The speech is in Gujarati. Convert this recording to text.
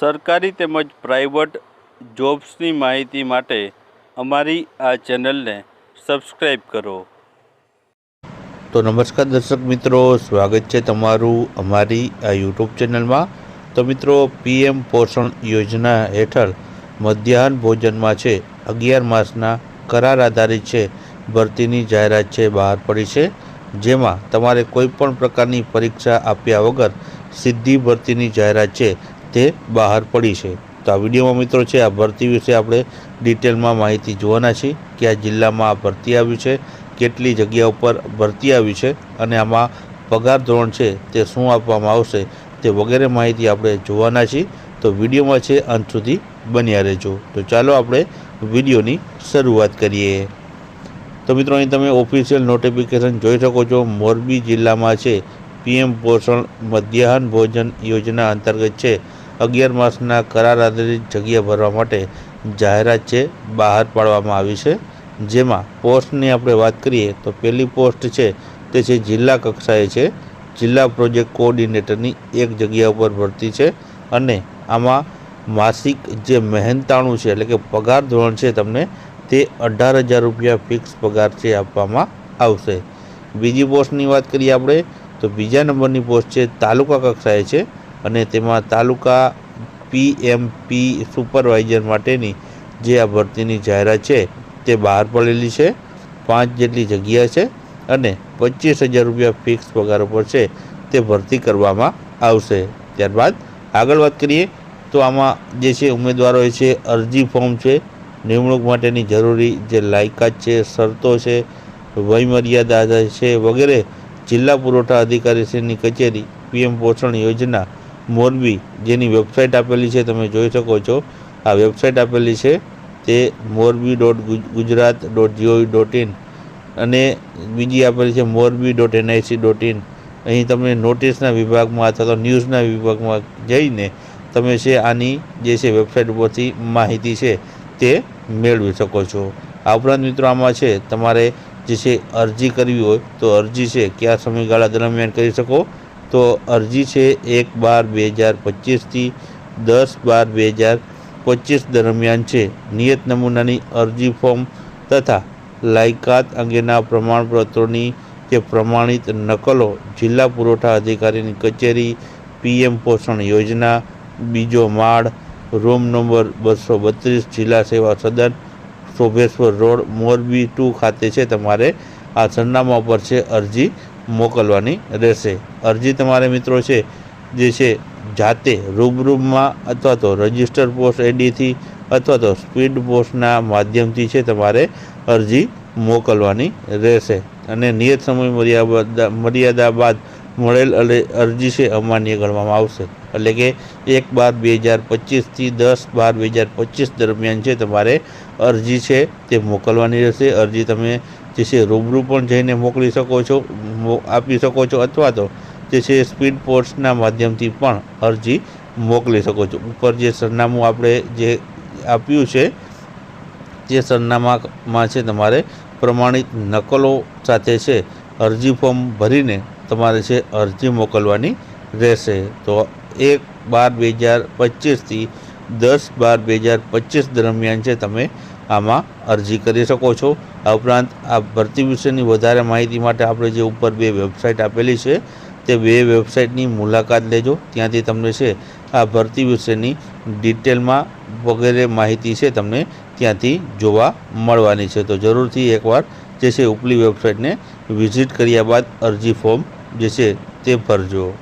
સરકારી તેમજ પ્રાઇવેટ જોબ્સની માહિતી માટે અમારી આ ચેનલને સબસ્ક્રાઈબ કરો. તો નમસ્કાર દર્શક મિત્રો, સ્વાગત છે તમારું અમારી આ યુટ્યુબ ચેનલમાં. તો મિત્રો, પીએમ પોષણ યોજના હેઠળ મધ્યાહન ભોજનમાં છે, અગિયાર માસના કરાર આધારિત છે, ભરતીની જાહેરાત છે, બહાર પડી છે, જેમાં તમારે કોઈપણ પ્રકારની પરીક્ષા આપ્યા વગર સીધી ભરતીની જાહેરાત છે તે બહાર પડી છે. તો આ વિડીયોમાં મિત્રો છે, આ ભરતી વિશે આપણે ડિટેલમાં માહિતી જોવાના છીએ કે આ જિલ્લામાં આ ભરતી આવી છે, કેટલી જગ્યા ઉપર ભરતી આવી છે અને આમાં પગાર ધોરણ છે તે શું આપવામાં આવશે તે વગેરે માહિતી આપણે જોવાના છીએ. તો વિડીયોમાં છે, અંત સુધી બન્યા રહેજો. તો ચાલો આપણે વિડીયોની શરૂઆત કરીએ. તો મિત્રો અહીં તમે ઓફિશિયલ નોટિફિકેશન જોઈ શકો છો, મોરબી જિલ્લામાં છે, પીએમ પોષણ મધ્યાહન ભોજન યોજના અંતર્ગત છે. અગિયાર માસના કરાર આધારિત જગ્યા ભરવા માટે જાહેરાત છે, બહાર પાડવામાં આવી છે. જેમાં પોસ્ટની આપણે વાત કરીએ તો પહેલી પોસ્ટ છે, તે છે જિલ્લા કક્ષાએ છે. જિલ્લા પ્રોજેક્ટ કોઓર્ડિનેટરની એક જગ્યા ઉપર ભરતી છે અને આમાં માસિક જે મહેનતાણું છે, એટલે કે પગાર ધોરણ છે તમને, તે અઢાર હજાર રૂપિયા ફિક્સ પગાર છે આપવામાં આવશે. બીજી પોસ્ટની વાત કરીએ આપણે, તો બીજા નંબરની પોસ્ટ છે, તાલુકા કક્ષાએ છે. અને તેમાં તાલુકા પીએમપી સુપરવાઇઝર માટેની જે આ ભરતીની જાહેરાત છે તે બહાર પડેલી છે. પાંચ જેટલી જગ્યા છે અને પચીસ હજાર રૂપિયા ફિક્સ પગાર ઉપર છે તે ભરતી કરવામાં આવશે. ત્યારબાદ આગળ વાત કરીએ તો આમાં જે છે ઉમેદવારોએ છે અરજી ફોર્મ છે. નિમણૂક માટેની જરૂરી જે લાયકાત છે, શરતો છે, વયમર્યાદા છે વગેરે જિલ્લા પુરવઠા અધિકારીશ્રીની કચેરી પીએમ પોષણ યોજના મોરબી જેની વેબસાઇટ આપેલી છે, તમે જોઈ શકો છો. આ વેબસાઇટ આપેલી છે તે Morbi dot Gujarat dot G O V dot in અને બીજી આપેલી છે Morbi dot NIC dot in અહીં તમે નોટિસના વિભાગમાં અથવા તો ન્યૂઝના વિભાગમાં જઈને તમે છે આની જે છે વેબસાઇટ ઉપરથી માહિતી છે તે મેળવી શકો છો. આ ઉપરાંત મિત્રો આમાં છે, તમારે જે છે અરજી કરવી હોય તો અરજી છે, કયા સમયગાળા દરમિયાન કરી શકો તો અરજી છે એક બાર બે હજાર પચીસથી દસ બાર બે હજાર પચીસ દરમિયાન છે. નિયત નમૂનાની અરજી ફોર્મ તથા લાયકાત અંગેના પ્રમાણપત્રોની જે પ્રમાણિત નકલો જિલ્લા પુરવઠા અધિકારીની કચેરી, પીએમ પોષણ યોજના, બીજો માળ, રૂમ નંબર બસો બત્રીસ, જિલ્લા સેવા સદન શોભેશ્વર રોડ, મોરબી ટુ ખાતે છે. તમારે આ સરનામા પર છે અરજી મોકલવાની રહેશે. અરજી તમારે મિત્રો છે, જે છે, જાતે રૂબરૂમાં અથવા તો રજિસ્ટર પોસ્ટ એડીથી અથવા તો સ્પીડ પોસ્ટના માધ્યમથી છે તમારે અરજી મોકલવાની રહેશે. અને નિયત સમય મર્યાદા મર્યાદા બાદ મળેલ અરજી છે અમાન્ય ગણવામાં આવશે. એટલે કે એક બાર બે હજાર પચીસથી દસ બાર બે હજાર પચીસ દરમિયાન છે તમારે અરજી છે તે મોકલવાની રહેશે. અરજી તમે જે છે, રૂબરૂ પણ જઈને મોકલી શકો છો આપી શકો છો અથવા તો જે છે, સ્પીડ પોસ્ટના માધ્યમથી પણ અરજી મોકલી શકો છો. ઉપર જે સરનામું આપણે જે આપ્યું છે, જે સરનામામાં છે, તમારે પ્રમાણિત નકલો સાથે છે, અરજી ફોર્મ ભરીને તમારે છે, અરજી મોકલવાની રહેશે. તો એક બાર બે હજાર પચીસથી દસ બાર બે હજાર પચીસ દરમિયાન છે, તમે આમાં અરજી કરી શકો છો. આ ઉપરાંત આ ભરતી વિશેની વધારે માહિતી માટે આપણે જે ઉપર બે વેબસાઇટ આપેલી છે, તે બે વેબસાઇટની મુલાકાત લેજો. ત્યાંથી તમને છે, આ ભરતી વિશેની ડિટેલમાં વગેરે માહિતી છે તમને ત્યાંથી જોવા મળવાની છે. તો જરૂરથી એકવાર જે છે ઉપલી વેબસાઇટને વિઝિટ કર્યા બાદ અરજી ફોર્મ જે છે તે ભરજો.